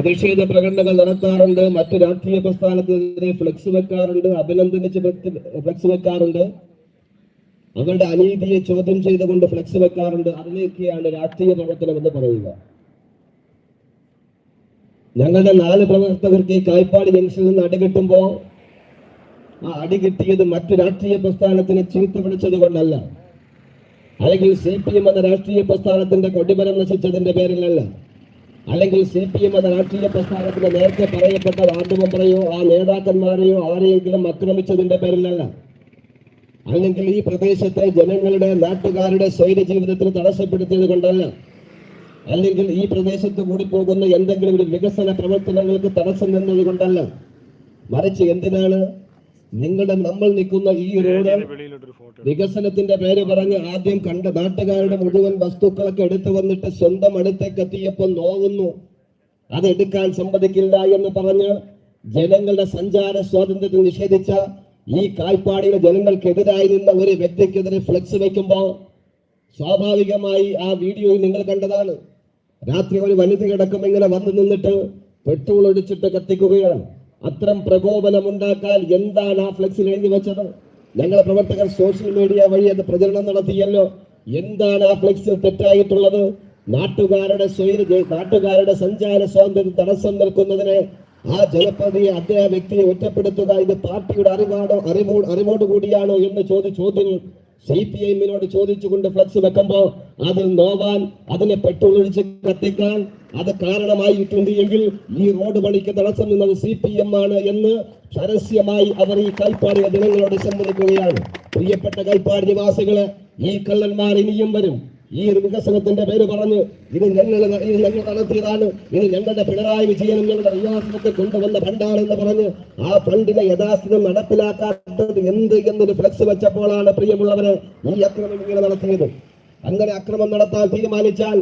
പ്രതിഷേധ പ്രകടനങ്ങൾ നടത്താറുണ്ട്. മറ്റു രാഷ്ട്രീയ പ്രസ്ഥാനത്തിനെതിരെ ഫ്ലക്സ് വെക്കാറുണ്ട് അഭിനന്ദനിച്ച് ഫ്ലെക്സ് വെക്കാറുണ്ട്. അവരുടെ അനീതിയെ ചോദ്യം ചെയ്തുകൊണ്ട് ഫ്ലക്സ് വെക്കാറുണ്ട്. അതിലേക്കാണ് രാഷ്ട്രീയ പ്രവർത്തനം എന്ന് പറയുക. ഞങ്ങളുടെ നാല് പ്രവർത്തകർക്ക് ഈ കായ്പാട് ജംഗ്ഷനിൽ നിന്ന് അടികിട്ടുമ്പോൾ ആ അടി കിട്ടിയത് മറ്റു രാഷ്ട്രീയ പ്രസ്ഥാനത്തിന് ചീത്ത വിളിച്ചത് കൊണ്ടല്ല. അല്ലെങ്കിൽ സി പി എം എന്ന രാഷ്ട്രീയ പ്രസ്ഥാനത്തിന്റെ കൊടിമരം നശിച്ചതിന്റെ പേരിലല്ല. അല്ലെങ്കിൽ സി പി എം എന്ന രാഷ്ട്രീയ പ്രസ്ഥാനത്തിന് നേരത്തെ പറയപ്പെട്ട വാർഡ് മെമ്പറെയോ ആ നേതാക്കന്മാരെയോ ആരെയെങ്കിലും ആക്രമിച്ചതിന്റെ പേരിലല്ല. അല്ലെങ്കിൽ ഈ പ്രദേശത്തെ ജനങ്ങളുടെ നാട്ടുകാരുടെ സ്വൈര ജീവിതത്തിന് തടസ്സപ്പെടുത്തിയത് കൊണ്ടല്ല. അല്ലെങ്കിൽ ഈ പ്രദേശത്ത് കൂടി പോകുന്ന എന്തെങ്കിലും ഒരു വികസന പ്രവർത്തനങ്ങൾക്ക് തടസ്സം നിന്നത് കൊണ്ടല്ല. മറിച്ച് എന്തിനാണ് നിങ്ങളുടെ നമ്മൾ നിൽക്കുന്ന ഈ റോഡ് വികസനത്തിന്റെ പേര് പറഞ്ഞ് ആദ്യം കണ്ട നാട്ടുകാരുടെ മുഴുവൻ വസ്തുക്കളൊക്കെ എടുത്തു വന്നിട്ട് സ്വന്തം അടുത്തേക്ക് എത്തിയപ്പോൾ നോവുന്നു. അത് എടുക്കാൻ സമ്മതിക്കില്ല എന്ന് പറഞ്ഞ് ജനങ്ങളുടെ സഞ്ചാര സ്വാതന്ത്ര്യത്തെ നിഷേധിച്ച ഈ കാൽപ്പാടിയുടെ ജനങ്ങൾക്കെതിരായി നിന്ന ഒരു വ്യക്തിക്കെതിരെ ഫ്ലെക്സ് വെക്കുമ്പോൾ സ്വാഭാവികമായി ആ വീഡിയോയിൽ നിങ്ങൾ കണ്ടതാണ്. രാത്രി ഒരു വനിത കിടക്കും ഇങ്ങനെ വന്നു നിന്നിട്ട് പെട്രോൾ ഒഴിച്ചിട്ട് കത്തിക്കുകയാണ്. അത്തരം പ്രകോപനം ഉണ്ടാക്കാൻ എന്താണ് ആ ഫ്ലെക്സിൽ എഴുതി വെച്ചത്? ഞങ്ങളെ പ്രവർത്തകർ സോഷ്യൽ മീഡിയ വഴി അത് പ്രചരണം നടത്തിയല്ലോ. എന്താണ് ആ ഫ്ലെക്സിൽ തെറ്റായിട്ടുള്ളത്? നാട്ടുകാരുടെ നാട്ടുകാരുടെ സഞ്ചാര സ്വാതന്ത്ര്യം തടസ്സം നിൽക്കുന്നതിന് ആ ജനപ്രതിയെ അദ്ദേഹ വ്യക്തിയെ ഒറ്റപ്പെടുത്തുക. ഇത് പാർട്ടിയുടെ അറിവാണോ അറിവോ അറിവോട് കൂടിയാണോ എന്ന് ചോദ്യ ചോദ്യം സി പി എമ്മിനോട് ചോദിച്ചുകൊണ്ട് ഫ്ലക്സ് വെക്കുമ്പോൾ അതിൽ നോവാൻ അതിനെ പെട്രോൾ ഒഴിച്ച് കത്തിക്കാൻ അത് കാരണമായിട്ടുണ്ട് എങ്കിൽ ഈ റോഡ് പണിക്ക് തടസ്സം നിന്നത് സി പി എം ആണ് എന്ന് പരസ്യമായി അവർ ഈ കൽപ്പാടിയ ജനങ്ങളോട് സമ്മതിക്കുകയാണ് പ്രിയപ്പെട്ട കൽപ്പാടി നിവാസികളെ ഈ കള്ളന്മാർ ഇനിയും വരും. ഈ ഒരു വികസനത്തിന്റെ പേര് പറഞ്ഞ് ഇത് ഞങ്ങൾ ഞങ്ങൾ നടത്തിയതാണ്. ഇത് ഞങ്ങളുടെ പിണറായി വിജയനും ഞങ്ങളുടെ റിയാസനത്തെ കൊണ്ടുവന്ന ഫണ്ടാണെന്ന് പറഞ്ഞ് ആ ഫണ്ടിനെ യഥാസ്ഥിതം നടപ്പിലാക്കാത്തത് എന്ത് എന്നൊരു ഫ്ലക്സ് വെച്ചപ്പോഴാണ് പ്രിയമുള്ളവരെ ഈ അക്രമം ഇങ്ങനെ നടത്തിയത്. അങ്ങനെ അക്രമം നടത്താൻ തീരുമാനിച്ചാൽ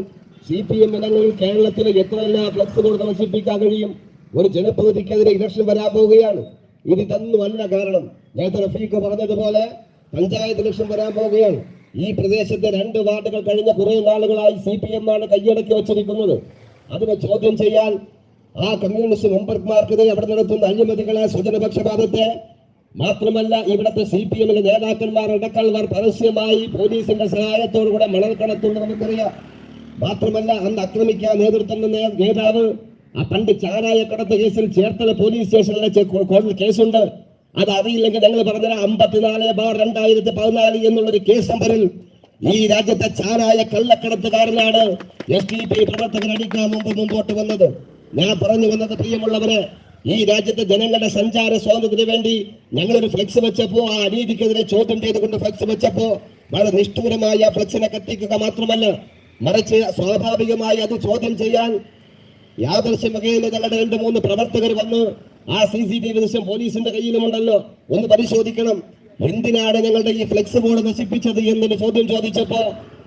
സി പി എം ഇനങ്ങളിൽ കേരളത്തിലെ എത്രയെല്ലാം ഫ്ലക്സ് കൊടുത്ത് നശിപ്പിക്കാൻ കഴിയും? ഒരു ജനപ്രതിക്കെതിരെ ഇലക്ഷൻ വരാൻ പോവുകയാണ്. ഇത് തന്നുമല്ല കാരണം. നേരത്തെ റഫീഖ് പറഞ്ഞതുപോലെ പഞ്ചായത്ത് ഇലക്ഷൻ വരാൻ പോവുകയാണ്. ഈ പ്രദേശത്തെ രണ്ട് വാർഡുകൾ കഴിഞ്ഞ കുറെ നാളുകളായി സി പി എം ആണ് കയ്യടക്കി വച്ചിരിക്കുന്നത്. അതിനെ ചോദ്യം ചെയ്യാൻ ആ കമ്മ്യൂണിസ്റ്റ് മെമ്പർമാർക്കെതിരെ അവിടെ നടത്തുന്ന അഴിമതികളെ സ്വജനപക്ഷപാതത്തെ മാത്രമല്ല ഇവിടുത്തെ സി പി എമ്മിലെ നേതാക്കന്മാർ ഇടക്കാൾമാർ പരസ്യമായി പോലീസിന്റെ സഹായത്തോടുകൂടെ മണൽ കടത്തുന്നത് നമുക്കറിയാം. മാത്രമല്ല അന്ന് ആക്രമിക്കാൻ നേതൃത്വം നേതാവ് ആ പണ്ട് ചാരായ കടത്ത് കേസിൽ ചേർത്തല പോലീസ് സ്റ്റേഷനിലെ കേസുണ്ട്. അത് അറിയില്ലെങ്കിൽ ഞങ്ങൾ പറഞ്ഞ അമ്പത്തിനാല് ബാർ രണ്ടായിരത്തി പതിനാല് എന്നുള്ളൊരു കേസ് നമ്പറിൽ ഈ രാജ്യത്തെ ചാരായ കള്ളക്കടത്തുകാരനാണ് എസ് ഡി പി പ്രവർത്തകർ അടിക്കാൻ മുമ്പ് മുമ്പോട്ട് വന്നത്. ഞാൻ പറഞ്ഞു വന്നത് പ്രിയമുള്ളവരെ ഈ രാജ്യത്തെ ജനങ്ങളുടെ സഞ്ചാര സ്വാതന്ത്ര്യത്തിന് വേണ്ടി ഞങ്ങളൊരു ഫ്ലെക്സ് വെച്ചപ്പോ ആ അനീതിക്കെതിരെ ചോദ്യം ചെയ്തുകൊണ്ട് ഫ്ലെക്സ് വെച്ചപ്പോ വളരെ നിഷ്ഠൂരമായ ഫ്ലെക്സിനെ കത്തിക്കുക മാത്രമല്ല മറിച്ച് സ്വാഭാവികമായി അത് ചോദ്യം ചെയ്യാൻ യാദൃശ്യ വകയിൽ ഞങ്ങളുടെ രണ്ട് മൂന്ന് പ്രവർത്തകർ വന്ന് ആ സി സി ടി വി ദൃശ്യം പോലീസിന്റെ കയ്യിലുമുണ്ടല്ലോ. ഒന്ന് പരിശോധിക്കണം. എന്തിനാണ് ഞങ്ങളുടെ ഈ ഫ്ലെക്സ് ബോർഡ് നശിപ്പിച്ചത് എന്നൊരു ചോദ്യം ചോദിച്ചപ്പോ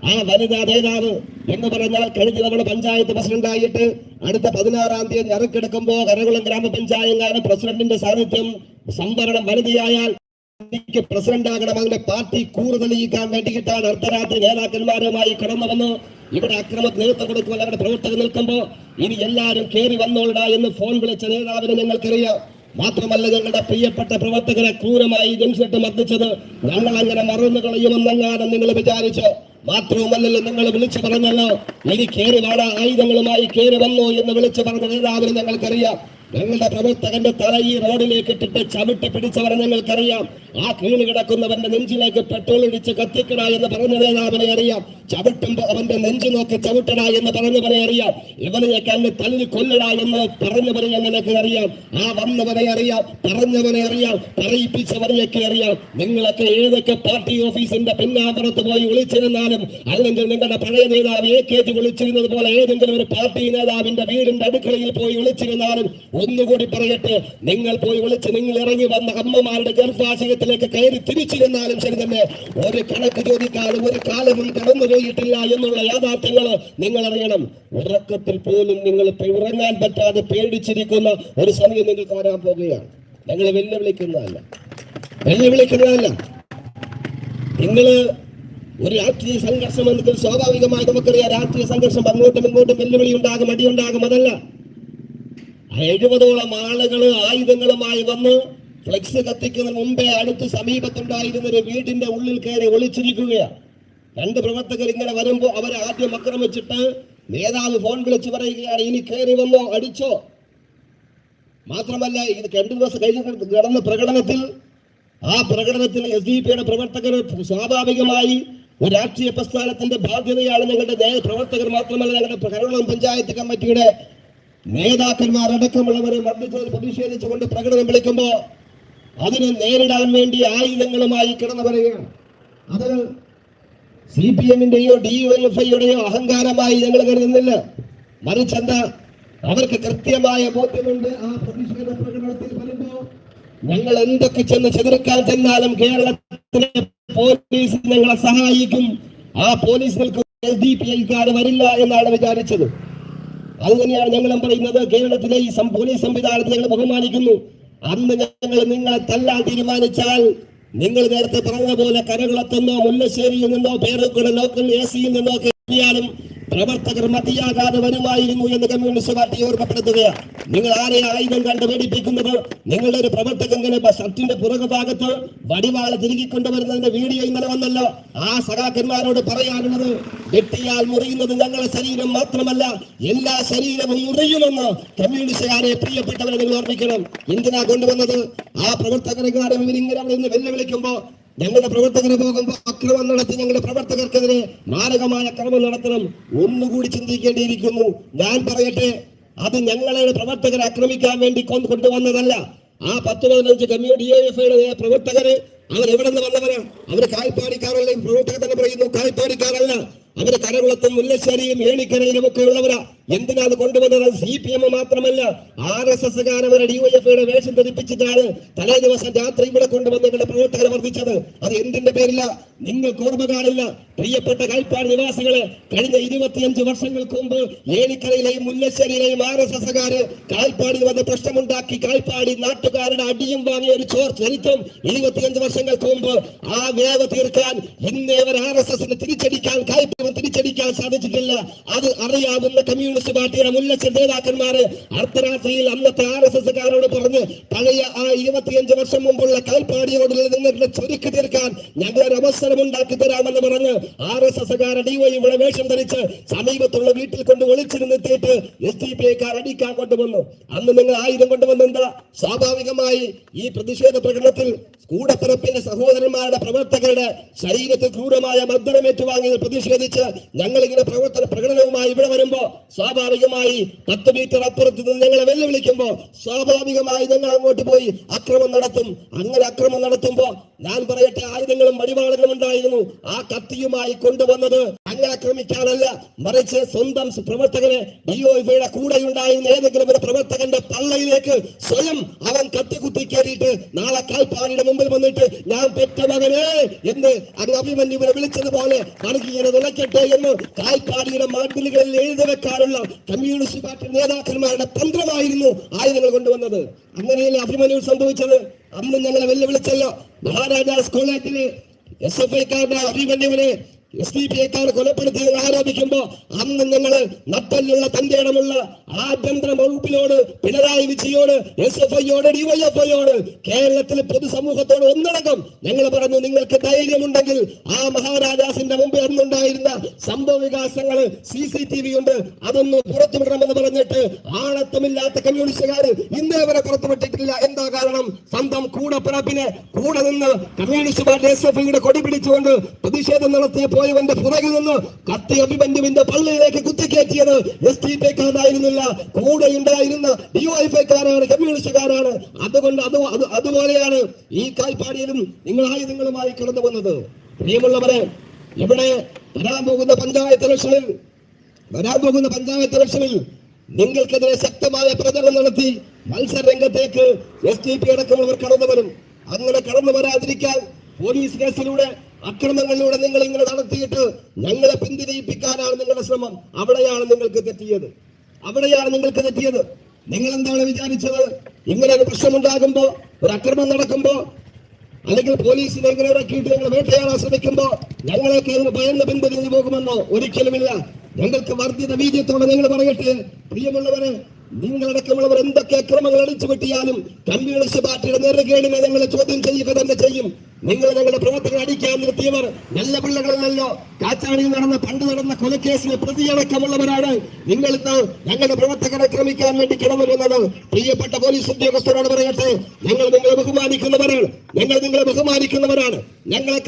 ആ വനിതാ നേതാവ് എന്ന് പറഞ്ഞാൽ കഴിഞ്ഞ തവണ പഞ്ചായത്ത് പ്രസിഡന്റായിട്ട് അടുത്ത പതിനാറാം തീയതി ഞറുക്കെടുക്കുമ്പോ കരകുളം ഗ്രാമപഞ്ചായത്താണ് പ്രസിഡന്റിന്റെ സാന്നിധ്യം. സംവരണം വനിതയായാൽ എനിക്ക് പ്രസിഡന്റ് ആകണം അതിന്റെ പാർട്ടി കൂറ് തെളിയിക്കാൻ വേണ്ടിയിട്ടാണ് അർദ്ധരാത്രി നേതാക്കന്മാരുമായി കടന്നു വന്ന് ഇവിടെ അക്രമത്തിന് നേതൃത്വം കൊടുക്കുമ്പോൾ അവരുടെ പ്രവർത്തകർ നിൽക്കുമ്പോ ഇനി എല്ലാവരും കയറി വന്നോളടാ എന്ന് ഫോൺ വിളിച്ച നേതാവിനെ ഞങ്ങൾക്കറിയാം. മാത്രമല്ല ഞങ്ങളുടെ പ്രിയപ്പെട്ട പ്രവർത്തകരെ ക്രൂരമായി ജംഷെട്ട് മർദ്ദിച്ചത് ഞങ്ങൾ അങ്ങനെ മറന്നു കളയുമെന്നങ്ങാനും നിങ്ങൾ വിചാരിച്ചു? മാത്രവുമല്ലല്ലോ നിങ്ങൾ വിളിച്ചു പറഞ്ഞല്ലോ. ഇനി കയറി വാടാ ആയുധങ്ങളുമായി കയറി വന്നോ എന്ന് വിളിച്ചു പറഞ്ഞ നേതാവിനെ ഞങ്ങൾക്കറിയാം. ഞങ്ങളുടെ പ്രവർത്തകന്റെ തല ഈ റോഡിലേക്ക് ഇട്ടിട്ട് ചവിട്ടി പിടിച്ചവരെ ഞങ്ങൾക്കറിയാം. ആ കീഴിൽ കിടക്കുന്നവന്റെ നെഞ്ചിലേക്ക് പെട്രോൾ ഇടിച്ച് കത്തിക്കട എന്ന് പറഞ്ഞ അവനെ അറിയാം. ചവിട്ടുമ്പോ അവന്റെ നെഞ്ചു നോക്കി ചവിട്ടട എന്ന് പറഞ്ഞവനെ അറിയാം. ഇവനെയൊക്കെ അങ്ങ് തല്ലി കൊല്ലട എന്ന് പറഞ്ഞവനെ നിനക്ക് അറിയാം? ആ വന്നവനെ അറിയാം പറഞ്ഞവനെ അറിയാം പറയിപ്പിച്ചവരെയൊക്കെ അറിയാം. നിങ്ങളൊക്കെ ഏതൊക്കെ പാർട്ടി ഓഫീസിന്റെ പിന്നാമ്പുറത്ത് പോയി വിളിച്ചിരുന്നാലും അല്ലെങ്കിൽ നിങ്ങളുടെ പഴയ നേതാവ് എ കെ ജി വിളിച്ചിരുന്നത് പോലെ ഏതെങ്കിലും ഒരു പാർട്ടി നേതാവിന്റെ വീടിന്റെ അടുക്കളയിൽ പോയി വിളിച്ചിരുന്നാലും ഒന്നുകൂടി പറയട്ടെ നിങ്ങൾ പോയി വിളിച്ച് നിങ്ങൾ ഇറങ്ങി വന്ന അമ്മമാരുടെ ഗർഭാശയത്തിലേക്ക് കയറി തിരിച്ചിരുന്നാലും ശരി തന്നെ ഒരു കണക്ക് ചോദിക്കാനും ഒരു കാലവും കടന്നു പോയിട്ടില്ല എന്നുള്ള യാഥാർത്ഥ്യങ്ങൾ നിങ്ങൾ അറിയണം ഉറക്കത്തിൽ പോലും നിങ്ങൾ ഉറങ്ങാൻ പറ്റാതെ പേടിച്ചിരിക്കുന്ന ഒരു സമയം നിങ്ങൾക്ക് വരാൻ പോകുകയാണ്. ഞങ്ങൾ വെല്ലുവിളിക്കുന്നതല്ല. വെല്ലുവിളിക്കുന്നതല്ല. നിങ്ങൾ ഒരു രാഷ്ട്രീയ സംഘർഷം എന്നതിൽ സ്വാഭാവികമായി നമുക്കറിയാം രാഷ്ട്രീയ സംഘർഷം അങ്ങോട്ടും ഇങ്ങോട്ടും വെല്ലുവിളി ഉണ്ടാകും അടിയുണ്ടാകും അതല്ല. എഴുപതോളം ആളുകൾ ആയുധങ്ങളുമായി വന്ന് ഫ്ലെക്സ് കത്തിക്കുന്ന മുമ്പേ അടുത്ത് സമീപത്തുണ്ടായിരുന്ന ഒരു വീടിന്റെ ഉള്ളിൽ കയറി ഒളിച്ചിരിക്കുകയാണ്. രണ്ട് പ്രവർത്തകർ ഇങ്ങനെ വരുമ്പോൾ അവരെ ആദ്യം ആക്രമിച്ചിട്ട് നേതാവ് ഫോൺ വിളിച്ച് പറയുകയാണ് ഇനി കയറി വന്നോ അടിച്ചോ. മാത്രമല്ല ഇത് രണ്ടു ദിവസം കഴിഞ്ഞ നടന്ന പ്രകടനത്തിൽ ആ പ്രകടനത്തിൽ എസ് ഡി പിയുടെ പ്രവർത്തകർ സ്വാഭാവികമായി ഒരു രാഷ്ട്രീയ പ്രസ്ഥാനത്തിന്റെ ബാധ്യതയാണ് ഞങ്ങളുടെ പ്രവർത്തകർ മാത്രമല്ല ഞങ്ങളുടെ കരകുളം പഞ്ചായത്ത് കമ്മിറ്റിയുടെ നേതാക്കന്മാരടക്കമുള്ളവരെ മർദ്ദിച്ചതിൽ പ്രതിഷേധിച്ചുകൊണ്ട് പ്രകടനം വിളിക്കുമ്പോ അതിനെ നേരിടാൻ വേണ്ടി ആയുധങ്ങളുമായി കിടന്നു പറയുകയാണ്. അത് സി പി എമ്മിന്റെയോ ഡി എഫ് ഐയുടെയോ അഹങ്കാരമായി ഞങ്ങൾ കരുതുന്നില്ല. മറിച്ചെന്താ? അവർക്ക് കൃത്യമായ ബോധ്യമുണ്ട്. ആ പ്രതിഷേധ പ്രകടനത്തിൽ വരുമ്പോ ഞങ്ങൾ എന്തൊക്കെ ചെന്ന് ചെറുക്കാൻ ചെന്നാലും കേരളത്തിലെ പോലീസ് ഞങ്ങളെ സഹായിക്കും. ആ പോലീസുകൾക്ക് നിൽക്കും എസ് ഡി പി ഐക്കാർ വരില്ല എന്നാണ് വിചാരിച്ചത്. അതുതന്നെയാണ് ഞങ്ങളും പറയുന്നത്. കേരളത്തിലെ ഈ പോലീസ് സംവിധാനത്തെ ഞങ്ങൾ ബഹുമാനിക്കുന്നു. അന്ന് ഞങ്ങൾ നിങ്ങളെ തല്ലാൻ തീരുമാനിച്ചാൽ നിങ്ങൾ നേരത്തെ പറഞ്ഞ പോലെ കരകുളത്തുനിന്നോ മുല്ലശ്ശേരിയിൽ നിന്നോ പേരുക്കുള്ള ലോക്കൽ എ സിയിൽ നിന്നോ ഒക്കെ പ്രവർത്തകർ മതിയാകാതെ വരുമായിരുന്നു എന്ന് കമ്മ്യൂണിസ്റ്റ് പാർട്ടി ഓർമ്മപ്പെടുത്തുകയാണ് നിങ്ങൾ ആരെ ആയുധം കണ്ട് പേടിപ്പിക്കുന്നത്? നിങ്ങളുടെ ഒരു പ്രവർത്തകൻ ഇങ്ങനെ ഷർട്ടിന്റെ പുറകു ഭാഗത്ത് വടിവാള തിരുകിക്കൊണ്ടുവരുന്നതിന്റെ വീഡിയോ ഇന്നലെ വന്നല്ലോ. ആ സഖാക്കന്മാരോട് പറയാനുള്ളത് വെട്ടിയാൽ മുറിയുന്നത് ഞങ്ങളുടെ ശരീരം മാത്രമല്ല എല്ലാ ശരീരവും മുറിയുമെന്ന് കമ്മ്യൂണിസ്റ്റുകാരെ പ്രിയപ്പെട്ടവരെ നിങ്ങൾ ഓർമ്മിക്കണം. എന്തിനാ കൊണ്ടുവന്നത്? ആ പ്രവർത്തകരെക്കാരും ഇവരിങ്ങനെ അവിടെ നിന്ന് വെല്ലുവിളിക്കുമ്പോ ഞങ്ങളുടെ പ്രവർത്തകരെ പോകുമ്പോൾ അക്രമം നടത്തി ഞങ്ങളുടെ പ്രവർത്തകർക്കെതിരെ മാരകമായ അക്രമം നടത്തണം. ഒന്നുകൂടി ചിന്തിക്കേണ്ടിയിരിക്കുന്നു. ഞാൻ പറയട്ടെ അത് ഞങ്ങളുടെ പ്രവർത്തകരെ ആക്രമിക്കാൻ വേണ്ടി കൊണ്ടുവന്നതല്ല. ആ പത്ത് പതിനഞ്ച് കമ്മ്യൂണിറ്റി എഫ് ഐയുടെ പ്രവർത്തകര് അവർ എവിടെ നിന്ന് വന്നവരാണ് അവർ കാൽപ്പാടിക്കാരല്ല? പ്രവർത്തകർ തന്നെ പറയുന്നു കാൽപ്പാടിക്കാരല്ല. അവർ കരകുളത്തും മുല്ലശ്ശേരിയും ഏണിക്കരയിലും ഒക്കെ ഉള്ളവരാ. എന്തിനാ അത് കൊണ്ടുവന്നത്? സി പി എം മാത്രമല്ല ആർ എസ് എസ് കാരവരെ ഡിവൈഎഫ്ഐയുടെ വേഷം ധരിപ്പിച്ചിട്ടാണ് തലേ ദിവസം രാത്രി ഇവിടെ കൊണ്ടുവന്ന് ഇവിടെ പ്രവർത്തകരെ വർദ്ധിച്ചത്. അത് എന്തിന്റെ പേരില്ല നിങ്ങൾക്ക് ഓർമ്മ കാണില്ല. പ്രിയപ്പെട്ട കൈപ്പാട് നിവാസികളെ കഴിഞ്ഞ ഇരുപത്തിയഞ്ച് വർഷങ്ങൾക്ക് മുമ്പ് ഏലിക്കരയിലെയും മുല്ലശ്ശേരിയിലെയും ആർ എസ് എസ്കാര് കാൽപ്പാടി വന്ന് പ്രശ്നമുണ്ടാക്കി കാൽപ്പാടി നാട്ടുകാരുടെ അടിയും വാങ്ങിയ ഒരു ചോർ ചരിത്രം ഇരുപത്തിയഞ്ച് വർഷങ്ങൾക്ക് മുമ്പ് ആ വേവ തീർക്കാൻ ഇന്നേവർ ആർ എസ് എസിന് തിരിച്ചടിക്കാൻ കാൽപ്പാട് തിരിച്ചടിക്കാൻ സാധിച്ചിട്ടില്ല. അത് അറിയാവുന്ന കമ്മ്യൂണിസ്റ്റ് പാർട്ടിയുടെ മുല്ല നേതാക്കന്മാര് അർദ്ധരാത്രിയിൽ അന്നത്തെ ആർ എസ് എസ്കാരോട് പറഞ്ഞ് പഴയ ആ ഇരുപത്തിയഞ്ച് വർഷം മുമ്പുള്ള കാൽപ്പാടിയോടുള്ള നിങ്ങളുടെ ചുരുക്കി തീർക്കാൻ ഞങ്ങളൊരു അവസരം ഉണ്ടാക്കി തരാമെന്ന് പറഞ്ഞ് ആർ എസ് എസ്കാരുടെ ഡിവൈ ഇവിടെ വേഷം ധരിച്ച് സമീപത്തുള്ള വീട്ടിൽ കൊണ്ട് ഒളിച്ചിരുന്നെത്തിയിട്ട് എസ് ഡി പി ഐക്കാർ അടിക്കാൻ കൊണ്ടുവന്നു. അന്ന് നിങ്ങൾ ആയുധം കൊണ്ടുവന്ന എന്താ? സ്വാഭാവികമായി ഈ പ്രതിഷേധ പ്രകടനത്തിൽ കൂടപ്പിറപ്പിന്റെ സഹോദരന്മാരുടെ പ്രവർത്തകരുടെ ശരീരത്തിൽ ക്രൂരമായ മർദ്ദനം ഏറ്റുവാങ്ങിയത് പ്രതിഷേധിച്ച് ഞങ്ങൾ ഇങ്ങനെ പ്രവർത്തന പ്രകടനവുമായി ഇവിടെ വരുമ്പോ സ്വാഭാവികമായി പത്ത് മീറ്റർ അപ്പുറത്ത് നിന്ന് ഞങ്ങളെ വെല്ലുവിളിക്കുമ്പോ സ്വാഭാവികമായി ഞങ്ങൾ അങ്ങോട്ട് പോയി അക്രമം നടത്തും. അങ്ങനെ അക്രമം നടത്തുമ്പോ ഞാൻ പറയട്ടെ ആയുധങ്ങളും വടിവാളുകളും ഉണ്ടായിരുന്നു. ആ കത്തിയുമായി കൊണ്ടുവന്നത് അങ്ങനെ ആക്രമിക്കാനല്ല മറിച്ച് സ്വന്തം പ്രവർത്തകനെ ഡിഒയുടെ കൂടെ ഉണ്ടായിരുന്ന ഏതെങ്കിലും ഒരു പ്രവർത്തകന്റെ പള്ളയിലേക്ക് സ്വയം അവൻ കത്തി കുത്തി കയറിയിട്ട് നാളെ കാൽപ്പാടിയുടെ മുമ്പിൽ വന്നിട്ട് ഞാൻ പെറ്റ മകനെ എന്ന് അങ്ങ് അഭിമന്യുവിനെ വിളിച്ചതുപോലെ കണക്കിങ്ങനെ തുളയ്ക്കട്ടെ എന്ന് കാൽപ്പാടിയുടെ മണ്ഡലുകളിൽ എഴുതി വെക്കാനുള്ള കമ്മ്യൂണിസ്റ്റ് പാർട്ടി നേതാക്കന്മാരുടെ തന്ത്രമായിരുന്നു ആയുധങ്ങൾ കൊണ്ടുവന്നത്. അങ്ങനെയല്ലേ അഭിമന്യു സംഭവിച്ചത്? അന്ന് ഞങ്ങളെ വെല്ലുവിളിച്ചല്ലോ. മഹാരാജാസ് കോളേജിൽ എസ് എഫ് ഐക്കാരുടെ അഭിമന്യുവിനെ എസ് ഡി പി ഐക്കാർ കൊലപ്പെടുത്തിയെന്ന് ആരോപിക്കുമ്പോ അന്ന് നിങ്ങൾ നത്തല്ലുള്ള തന്റെ ഇടമുള്ള ആഭ്യന്തര വകുപ്പിനോട് പിണറായി വിജയോട് എസ് എഫ് ഐയോട് ഡിവൈഎഫ്ഐയോട് കേരളത്തിലെ പൊതുസമൂഹത്തോട് ഒന്നടങ്കം ഞങ്ങൾ പറഞ്ഞു നിങ്ങൾക്ക് ധൈര്യമുണ്ടെങ്കിൽ ആ മഹാരാജാസിന്റെ മുമ്പ് അന്നുണ്ടായിരുന്ന സംഭവ വികാസങ്ങൾ സി സി ടി വി ഉണ്ട് അതൊന്ന് പുറത്തുവിടണമെന്ന് പറഞ്ഞിട്ട് ആണത്തമില്ലാത്ത കമ്മ്യൂണിസ്റ്റുകാർ ഇന്നേ വരെ പുറത്തുവിട്ടിട്ടില്ല. എന്താ കാരണം? സ്വന്തം കൂടപ്പിറപ്പിനെ കൂടെ നിന്ന് കമ്മ്യൂണിസ്റ്റ് പാർട്ടി എസ് എഫ് ഐയുടെ കൊടി പിടിച്ചുകൊണ്ട് പ്രതിഷേധം നടത്തിയ പോയവന്റെ പുറകിൽ നിന്ന് കത്തി അഭിമന്യുവിന്റെ പള്ളിയിലേക്ക് കുത്തിക്കയറ്റിയത് എസ് ടി പി കാരായിരുന്നില്ല. കൂടെ ഉണ്ടായിരുന്ന ഡിവൈഎഫ്ഐക്കാരാണ് കമ്മ്യൂണിസ്റ്റുകാരാണ്. അതുകൊണ്ട് അത് അത് അതുപോലെയാണ് ഈ കാൽപ്പാടിയിലും നിങ്ങൾ ആയുധങ്ങളുമായി കടന്നു വന്നത്. പ്രിയമുള്ളവരെ ഇവിടെ വരാൻ പോകുന്ന പഞ്ചായത്ത് ഇലക്ഷനിൽ വരാൻ പോകുന്ന പഞ്ചായത്ത് ഇലക്ഷനിൽ നിങ്ങൾക്കെതിരെ ശക്തമായ പ്രചരണം നടത്തി മത്സര രംഗത്തേക്ക് എസ് ടി പി അടക്കമുള്ളവർ കടന്നു വരും. അങ്ങനെ കടന്നു വരാതിരിക്കാൻ പോലീസ് കേസിലൂടെ അക്രമങ്ങളിലൂടെ നിങ്ങൾ ഇങ്ങനെ നടത്തിയിട്ട് ഞങ്ങളെ പിന്തിരിയിപ്പിക്കാനാണ് നിങ്ങളുടെ ശ്രമം. അവിടെയാണ് നിങ്ങൾക്ക് തെറ്റിയത്. അവിടെയാണ് നിങ്ങൾക്ക് തെറ്റിയത്. നിങ്ങൾ എന്താണ് വിചാരിച്ചത്? ഇങ്ങനെ ഒരു പ്രശ്നമുണ്ടാകുമ്പോ ഒരു അക്രമം നടക്കുമ്പോ അല്ലെങ്കിൽ പോലീസിനെ ഇങ്ങനെ ഇറക്കിയിട്ട് ഞങ്ങൾ വേട്ടയാടാൻ ശ്രമിക്കുമ്പോ ഞങ്ങളൊക്കെ ഭയന്ന് പിന്തിരിഞ്ഞു പോകുമെന്നോ? ഒരിക്കലുമില്ല. ഞങ്ങൾക്ക് വർദ്ധിത ബീജത്തോടെ നിങ്ങൾ പറയട്ടെ. പ്രിയമുള്ളവരെ നിങ്ങളടക്കമുള്ളവർ എന്തൊക്കെ അക്രമങ്ങൾ അടിച്ചു വെട്ടിയാലും കമ്മ്യൂണിസ്റ്റ് പാർട്ടിയുടെ കേടിനെ ഞങ്ങൾ ചോദ്യം ചെയ്യുക തന്നെ ചെയ്യും. നിങ്ങൾ ഞങ്ങളുടെ പ്രവർത്തകർ അടിക്കാൻ നിർത്തിയവർ നല്ല പിള്ളകളല്ലോ കാച്ചാണിയിൽ നടന്ന പണ്ട് നടന്ന കൊലക്കേസിലെ പ്രതിയടക്കമുള്ളവരാണ് നിങ്ങൾ ഇന്ന് ഞങ്ങളുടെ പ്രവർത്തകരെ ക്രമിക്കാൻ വേണ്ടി കിടന്നു വന്നത് പ്രിയപ്പെട്ട പോലീസ് ഉദ്യോഗസ്ഥരോട് പറയട്ടെ ഞങ്ങൾ നിങ്ങളെ ബഹുമാനിക്കുന്നവരാണ്. ഞങ്ങൾ നിങ്ങളെ ബഹുമാനിക്കുന്നവരാണ്. ഞങ്ങളെ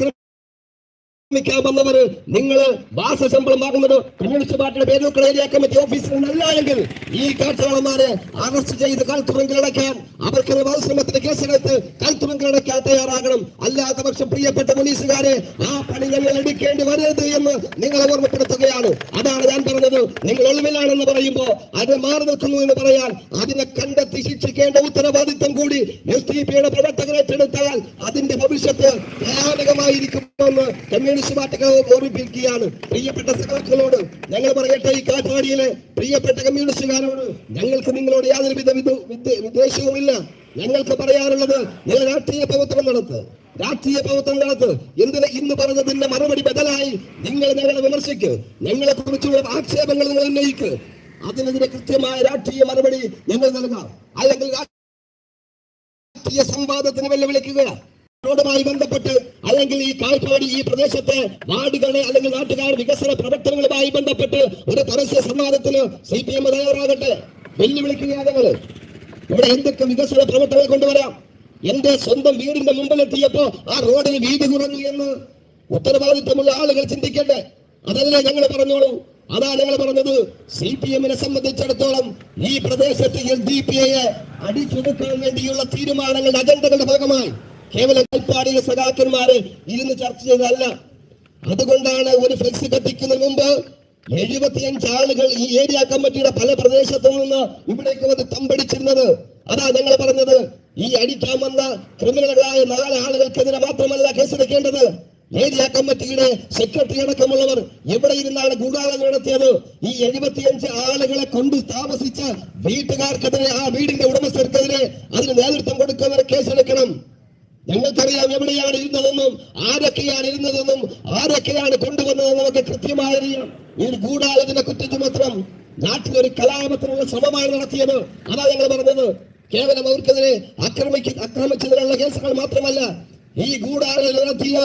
ശ്രമിക്കാൻ വന്നവര് നിങ്ങൾ മാസശമ്പളം വാങ്ങുന്നത് കമ്മ്യൂണിസ്റ്റ് പാർട്ടിയുടെ പേരൂക്കൾ ഏരിയ കമ്മിറ്റി ഓഫീസിൽ നിന്നല്ല എങ്കിൽ ഈ കാട്ടുകളന്മാരെ അറസ്റ്റ് ചെയ്ത് കൽത്തുറങ്കിലടക്കാൻ അവർക്ക് വധശ്രമത്തിന്റെ കേസെടുത്ത് കൽത്തുറങ്കിലടക്കാൻ തയ്യാറാകണം. അല്ലാത്ത പക്ഷം പ്രിയപ്പെട്ട പോലീസുകാരെ ആ പണി ഞങ്ങൾ എടുക്കേണ്ടി വരരുത് എന്ന് നിങ്ങളെ ഓർമ്മപ്പെടുത്തുകയാണ്. അതാണ് ഞാൻ പറഞ്ഞത്. നിങ്ങൾ ഒളിവിലാണെന്ന് പറയുമ്പോൾ അത് മാറി നിൽക്കുന്നു എന്ന് പറയാൻ അതിനെ കണ്ടെത്തി ശിക്ഷിക്കേണ്ട ഉത്തരവാദിത്വം കൂടി എസ് ഡി പിയുടെ പ്രവർത്തകരെ ഏറ്റെടുത്താൽ അതിന്റെ ഭവിഷ്യത്ത് ഭയാനകമായിരിക്കുമെന്ന് കമ്മ്യൂണിസ്റ്റ് പാർട്ടികൾ ഓർമ്മിപ്പിക്കുകയാണ്. പ്രിയപ്പെട്ട സഖാക്കളോട് ഞങ്ങൾ പറയട്ടെ ഈ കാറ്റാടിയിലെ പ്രിയപ്പെട്ട കമ്മ്യൂണിസ്റ്റുകാരോട്. ഞങ്ങൾക്ക് നിങ്ങളോട് യാതൊരു വിധ വിധ- വിദ്വ- വിദ്വേഷവുമില്ല. ഞങ്ങൾക്ക് പറയാനുള്ളത് നിങ്ങൾ രാഷ്ട്രീയ പ്രവർത്തനം നടത്ത്. രാഷ്ട്രീയ പ്രവർത്തനം നടത്ത്. എന്തിന് ഇന്ന് പറഞ്ഞതിന്റെ മറുപടി ബദലായി? നിങ്ങൾ ഞങ്ങളെ വിമർശിക്ക്. ഞങ്ങളെ കുറിച്ചുള്ള ആക്ഷേപങ്ങൾ നിങ്ങൾ ഉന്നയിക്ക്. അതിനെതിരെ കൃത്യമായ രാഷ്ട്രീയ മറുപടി ഞങ്ങൾ നൽകാം. അല്ലെങ്കിൽ രാഷ്ട്രീയ സംവാദത്തിന് വെല്ലുവിളിക്കുക. ോടുമായി ബന്ധപ്പെട്ട് അല്ലെങ്കിൽ ഈ കാൽപ്പാടി ഈ പ്രദേശത്തെ വാർഡുകളെ അല്ലെങ്കിൽ നാട്ടുകാർ വികസന പ്രവർത്തനങ്ങളുമായി ബന്ധപ്പെട്ട് ഒരു പരസ്യ സംവാദത്തിന് സി പി എം തയ്യാറാകട്ടെ? വെല്ലുവിളിക്കുകയാണ് ഇവിടെ എന്തൊക്കെ വികസന പ്രവർത്തനങ്ങൾ കൊണ്ടുവരാം? എന്റെ സ്വന്തം വീടിന്റെ മുമ്പിലെത്തിയപ്പോ ആ റോഡിൽ വീതി കുറഞ്ഞു എന്ന് ഉത്തരവാദിത്തമുള്ള ആളുകൾ ചിന്തിക്കട്ടെ അതല്ലേ ഞങ്ങൾ പറഞ്ഞോളൂ. അതാ ഞങ്ങൾ പറഞ്ഞത് സി പി എമ്മിനെ സംബന്ധിച്ചിടത്തോളം ഈ പ്രദേശത്ത് എൽ ഡി പി എയെ അടിച്ചൊടുക്കാൻ വേണ്ടിയുള്ള തീരുമാനങ്ങളുടെ അജണ്ടകളുടെ ഭാഗമായി. കേവലം കൽപ്പാടിയ സഖാക്കന്മാര് ഇരുന്ന് ചർച്ച ചെയ്തതല്ല. അതുകൊണ്ടാണ് ഒരു ഫ്ലെക്സ് കത്തിക്കുന്നതിന് മുമ്പ് എഴുപത്തിയഞ്ച് ആളുകൾ ഈ ഏരിയ കമ്മിറ്റിയുടെ പല പ്രദേശത്തു നിന്ന് ഇവിടേക്ക് വന്ന് തമ്പടിച്ചിരുന്നത്. അതാ ഞങ്ങൾ പറഞ്ഞത്. ഈ അടിക്കാൻ വന്ന ക്രിമിനലുകളായ നാല് ആളുകൾക്കെതിരെ മാത്രമല്ല കേസെടുക്കേണ്ടത് ഏരിയ കമ്മിറ്റിയുടെ സെക്രട്ടറി അടക്കമുള്ളവർ എവിടെ ഇരുന്നാണ് ഗൂഢാലോചന നടത്തിയത്? ഈ എഴുപത്തിയഞ്ച് ആളുകളെ കൊണ്ട് താമസിച്ച വീട്ടുകാർക്കെതിരെ ആ വീടിന്റെ ഉടമസ്ഥർക്കെതിരെ അതിന് നേതൃത്വം കൊടുക്കുന്നവരെ കേസെടുക്കണം ഞങ്ങൾക്കറിയാം എവിടെയാണ് ഇരുന്നതെന്നും ആരൊക്കെയാണ് ഇരുന്നതെന്നും ആരൊക്കെയാണ് കൊണ്ടുവന്നതെന്നും നമുക്ക് കൃത്യമായി ഈ ഒരു ഗൂഢാലോചന മാത്രം നാട്ടിലൊരു കലാപത്തിനുള്ള ശ്രമമായി നടത്തിയത് അതാ ഞങ്ങൾ പറഞ്ഞത്. കേവലം അവർക്കെതിരെ ആക്രമിക്ക ആക്രമിച്ചതിനുള്ള കേസുകൾ മാത്രമല്ല ഈ ഗൂഢാലോചന നടത്തിയ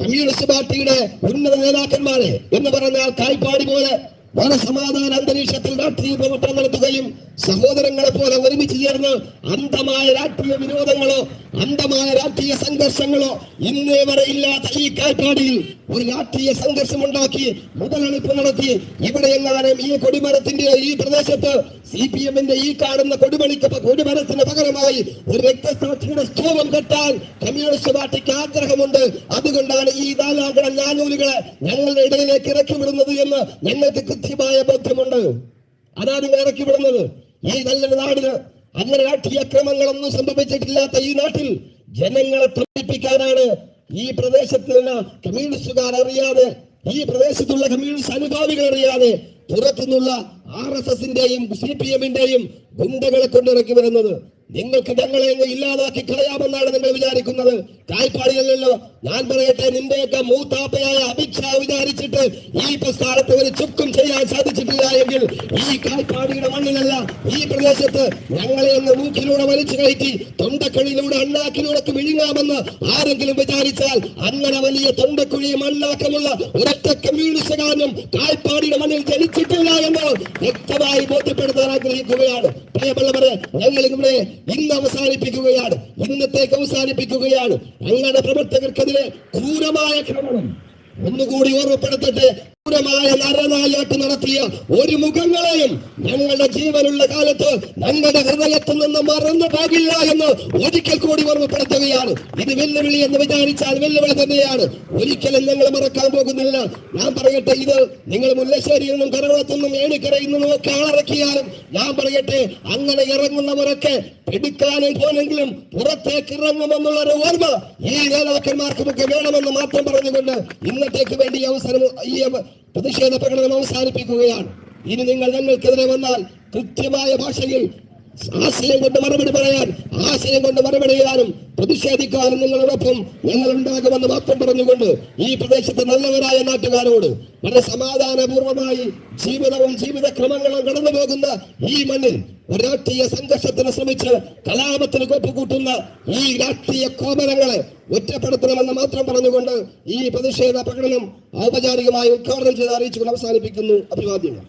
കമ്മ്യൂണിസ്റ്റ് പാർട്ടിയുടെ ഉന്നത നേതാക്കന്മാരെ എന്ന് പറഞ്ഞാൽ കായ്പാടി പോലെ വളരെ സമാധാന അന്തരീക്ഷത്തിൽ രാഷ്ട്രീയ പ്രവർത്തനം നടത്തുകയും സഹോദരങ്ങളെ പോലെ ഒരുമിച്ച് ചേർന്ന് അന്ധമായ രാഷ്ട്രീയ വിരോധങ്ങളോ അന്ധമായ രാഷ്ട്രീയ സംഘർഷങ്ങളോ ഇന്നേ വരെ ഇല്ലാത്ത ഈ കാറ്റാടിയിൽ ഒരു രാഷ്ട്രീയ സംഘർഷം ഉണ്ടാക്കി മുതലെടുപ്പ് നടത്തി ഇവിടെ എങ്ങാനും ഈ കൊടിമരത്തിന്റെ ഈ പ്രദേശത്ത് സി പി എമ്മിന്റെ ഈ കാണുന്ന കൊടിമണിക്ക് കൊടിമരത്തിന് പകരമായി ഒരു രക്തസാക്ഷിയുടെ സ്തൂപം കെട്ടാൻ കമ്മ്യൂണിസ്റ്റ് പാർട്ടിക്ക് ആഗ്രഹമുണ്ട്. അതുകൊണ്ടാണ് ഈ നാലാകണ ഞാനൂലുകളെ ഞങ്ങളുടെ ഇടയിലേക്ക് ഇറക്കി വിടുന്നത് എന്ന് ഞങ്ങൾക്ക് കൃത്യമായ ബോധ്യമുണ്ട്. അതാ നിങ്ങൾ ഇറക്കി വിടുന്നത്. ഈ നല്ലൊരു നാടിന് അങ്ങനെ രാഷ്ട്രീയ അക്രമങ്ങളൊന്നും സംഭവിച്ചിട്ടില്ലാത്ത ഈ നാട്ടിൽ ജനങ്ങളെ തമ്മിപ്പിക്കാനാണ് ഈ പ്രദേശത്തുള്ള കമ്മ്യൂണിസ്റ്റുകാർ അറിയാതെ ഈ പ്രദേശത്തുള്ള കമ്മ്യൂണിസ്റ്റ് അനുഭാവികൾ അറിയാതെ പുറത്തുനിന്നുള്ള ആർ എസ് എസിന്റെയും സി പി എമ്മിന്റെയും ഗുണ്ടകളെ കൊണ്ടിറക്കി വരുന്നത് നിങ്ങൾക്ക് ഞങ്ങളെ ഇല്ലാതാക്കി കളയാമെന്നാണ് നിങ്ങൾ വിചാരിക്കുന്നത്. കാൽപ്പാടിയല്ലല്ലോ ഞാൻ പറയട്ടെ നിന്റെയൊക്കെ മൂത്താപ്പയായ അമിത്ഷാ വിചാരിച്ചിട്ട് ഈ പ്രസ്ഥാനത്ത് ഒരു ചുക്കും ചെയ്യാൻ സാധിച്ചിട്ടില്ല എങ്കിൽ ഈ കായ്പാടിയുടെ മണ്ണിലല്ല ഈ പ്രദേശത്ത് ഞങ്ങളെ അങ്ങ് മൂക്കിലൂടെ വലിച്ചു കയറ്റി തൊണ്ടക്കുഴിയിലൂടെ അണ്ണാക്കിലൂടെ വിഴുങ്ങാമെന്ന് ആരെങ്കിലും വിചാരിച്ചാൽ അങ്ങനെ വലിയ തൊണ്ടക്കുഴിയും അണ്ണാക്കമുള്ള ഒരൊറ്റ കമ്മ്യൂണിസ്റ്റുകാരനും കായ്പാടിയുടെ മണ്ണിൽ ജനിച്ചിട്ടില്ല എന്ന് വ്യക്തമായി ബോധ്യപ്പെടുത്താൻ ആഗ്രഹിക്കുകയാണ്. പ്രിയമുള്ളവരെ ഞങ്ങൾ ഇവിടെ ഇന്ന് അവസാനിപ്പിക്കുകയാണ്. ഇന്നത്തേക്ക് അവസാനിപ്പിക്കുകയാണ്. അങ്ങനെ പ്രവർത്തകർക്കെതിരെ ക്രൂരമായ ക്രമണം ഒന്നുകൂടി ഓർമ്മപ്പെടുത്തട്ടെ. ക്രൂരമായ നരനായാട്ട് നടത്തിയ ഒരു മുഖങ്ങളെയും ഞങ്ങളുടെ ജീവനുള്ള കാലത്ത് ഞങ്ങളുടെ ഹൃദയത്തിൽ നിന്ന് മറന്നു പോകില്ല എന്ന് ഒരിക്കൽ കൂടി ഓർമ്മപ്പെടുത്തുകയാണ്. ഇത് വെല്ലുവിളി എന്ന് വിചാരിച്ചാൽ വെല്ലുവിളി തന്നെയാണ്. ഒരിക്കലും ഞങ്ങൾ മറക്കാൻ പോകുന്നില്ല. ഞാൻ പറയട്ടെ ഇത് നിങ്ങൾ മുല്ലശ്ശേരിയിൽ നിന്നും കരവളത്തു നിന്നും ഏണിക്കരയിൽ നിന്നും ഒക്കെ ആളിറക്കിയാലും ഞാൻ പറയട്ടെ അങ്ങനെ ഇറങ്ങുന്നവരൊക്കെ പിടിക്കാനും പോലെങ്കിലും പുറത്തേക്ക് ഇറങ്ങുമെന്നുള്ള ഒരു ഓർമ്മ ഈ നേതാക്കന്മാർക്കുമൊക്കെ വേണമെന്ന് മാത്രം പറഞ്ഞുകൊണ്ട് ഇന്നത്തേക്ക് വേണ്ടി അവസരം ഈ പ്രതിഷേധ പ്രകടനം അവസാനിപ്പിക്കുകയാണ്. ഇനി നിങ്ങൾ ഞങ്ങൾക്കെതിരെ വന്നാൽ കൃത്യമായ ഭാഷയിൽ ആശയം കൊണ്ട് മറുപടി പറയാൻ ആശയം കൊണ്ട് മറുപടി ചെയ്യാനും പ്രതിഷേധിക്കാനും നിങ്ങളോടൊപ്പം ഞങ്ങൾ ഉണ്ടാകുമെന്ന് മാത്രം പറഞ്ഞുകൊണ്ട് ഈ പ്രദേശത്തെ നല്ലവരായ നാട്ടുകാരോട് വളരെ സമാധാനപൂർവമായി ജീവിതവും ജീവിതക്രമങ്ങളും കടന്നു പോകുന്ന ഈ മണ്ണിൽ രാഷ്ട്രീയ സംഘർഷത്തിന് ശ്രമിച്ച് കലാപത്തിന് കൊപ്പുകൂട്ടുന്ന ഈ രാഷ്ട്രീയ കോപനങ്ങളെ ഒറ്റപ്പെടുത്തണമെന്ന് മാത്രം പറഞ്ഞുകൊണ്ട് ഈ പ്രതിഷേധ പ്രകടനം ഔപചാരികമായി ഉദ്ഘാടനം ചെയ്ത് അറിയിച്ചുകൊണ്ട് അവസാനിപ്പിക്കുന്നു അഭിവാദ്യങ്ങൾ.